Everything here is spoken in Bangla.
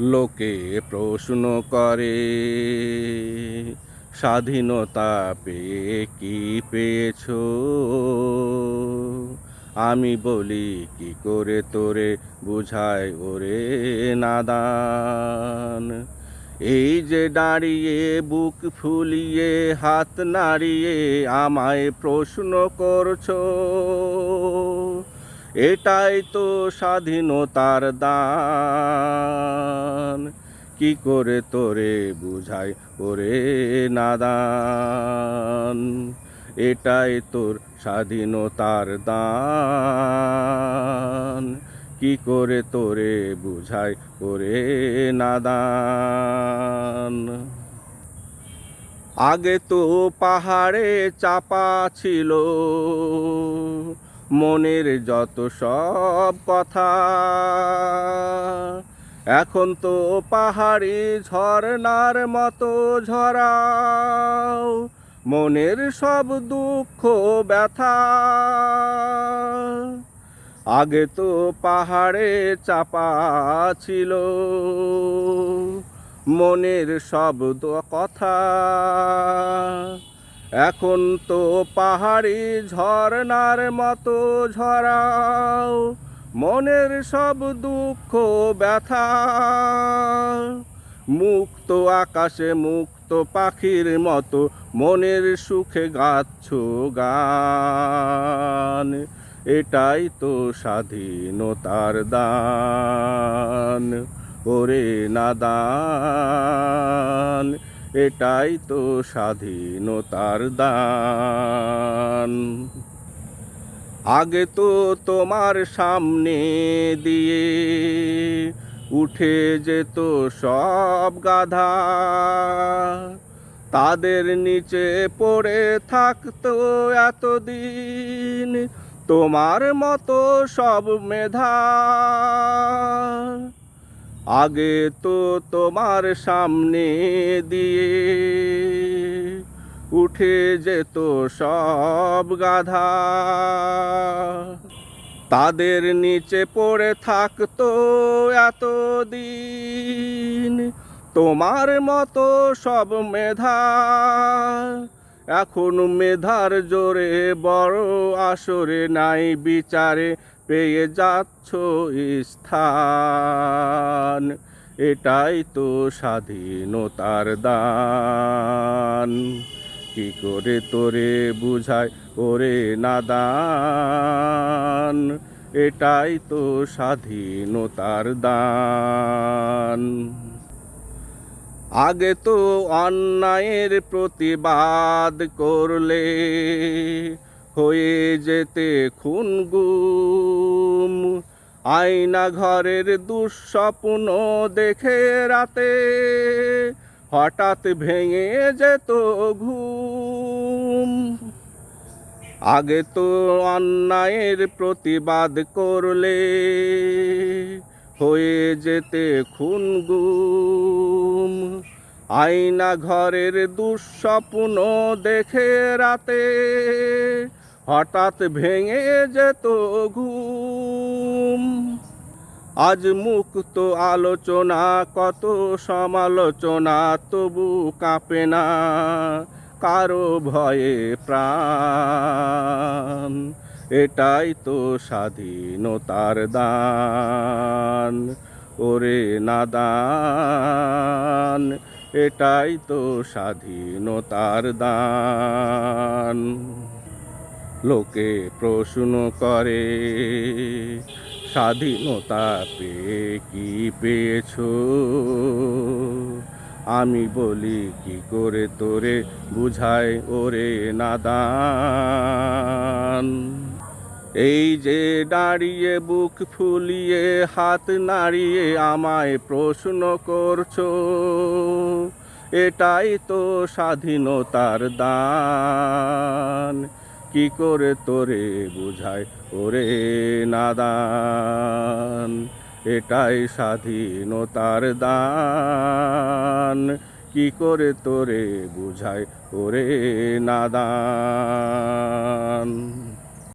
লোকে প্রশ্ন করে, স্বাধীনতা পেয়ে কি পেয়েছ? আমি বলি, কি করে তোরে বুঝায় ওরে নাদান? এই যে দাঁড়িয়ে, বুক ফুলিয়ে, হাত নাড়িয়ে আমায় প্রশ্ন করছ। এটাই তো স্বাধীনতার দান। কি করে তোরে বুঝাই ওরে নাদান? এটাই তোর স্বাধীনতার দান। কি করে তোরে বুঝাই ওরে নাদান? আগে তো পাহাড়ে চাপা ছিল মনের যত সব কথা। এখন তো পাহাড়ি ঝর্ণার মতো ঝরাও, মনের সব দুঃখ, ব্যথা। আগে তো পাহাড়ে চাপা ছিল, মনের সব কথা। এখন তো পাহাড়ি ঝর্ণার মতো ঝরাও, মনের সব দুঃখ ব্যথা। মুক্ত আকাশে মুক্ত পাখির মতো মনের সুখে গাচ্ছ গান। এটাই তো স্বাধীনতার দান। ওরে নাদান এটাই তো স্বাধীনতার দান। আগে তো তোমার সামনে দিয়ে উঠে যেত সব গাধা। তাদের নিচে পড়ে থাকতো এতদিন, তোমার মতো সব মেধা। আগে তো তোমার সামনে দিয়ে উঠে যেত সব গাধা। তাদের নিচে পড়ে থাকতো এতদিন। তোমার মতো সব মেধা, এখন মেধার জোরে বড় আসরে নাই বিচারে। পেয়ে যাচ্ছ স্থান। এটাই তো স্বাধীনতার দান। কি করে তোরে বুঝায় ওরে নাদান? এটাই তো স্বাধীনতার দান। আগে তো অন্যায়ের প্রতিবাদ করলে হয়ে যেতে খুন গুম আয়না ঘরের দুঃস্বপ্ন দেখে রাতে হঠাৎ ভেঙে যেত ঘুম। আগে তো অন্যায়ের প্রতিবাদ করলে হয়ে যেতে খুন গুম আয়না ঘরের দুঃস্বপ্ন দেখে রাতে হঠাৎ ভেঙে যেত ঘুম। আজ মুক্ত আলোচনা, কত সমালোচনা, তবু কাঁপে না কারও ভয়ে প্রাণ। এটাই তো স্বাধীনতার দান, ওরে নাদান। এটাই তো স্বাধীনতার দান। লোকে প্রশ্ন করে, স্বাধীনতা পেয়ে কি পেয়েছ? আমি বলি, কি করে তোরে বুঝায় ওরে নাদান? এই যে দাঁড়িয়ে বুক ফুলিয়ে, হাত নাড়িয়ে আমায় প্রশ্ন করছ, এটাই তো স্বাধীনতার দান। কি করে তোরে বুঝায় ওরে নাদান, এটাই স্বাধীনতার দান। কি করে তোরে বুঝায় ওরে নাদান।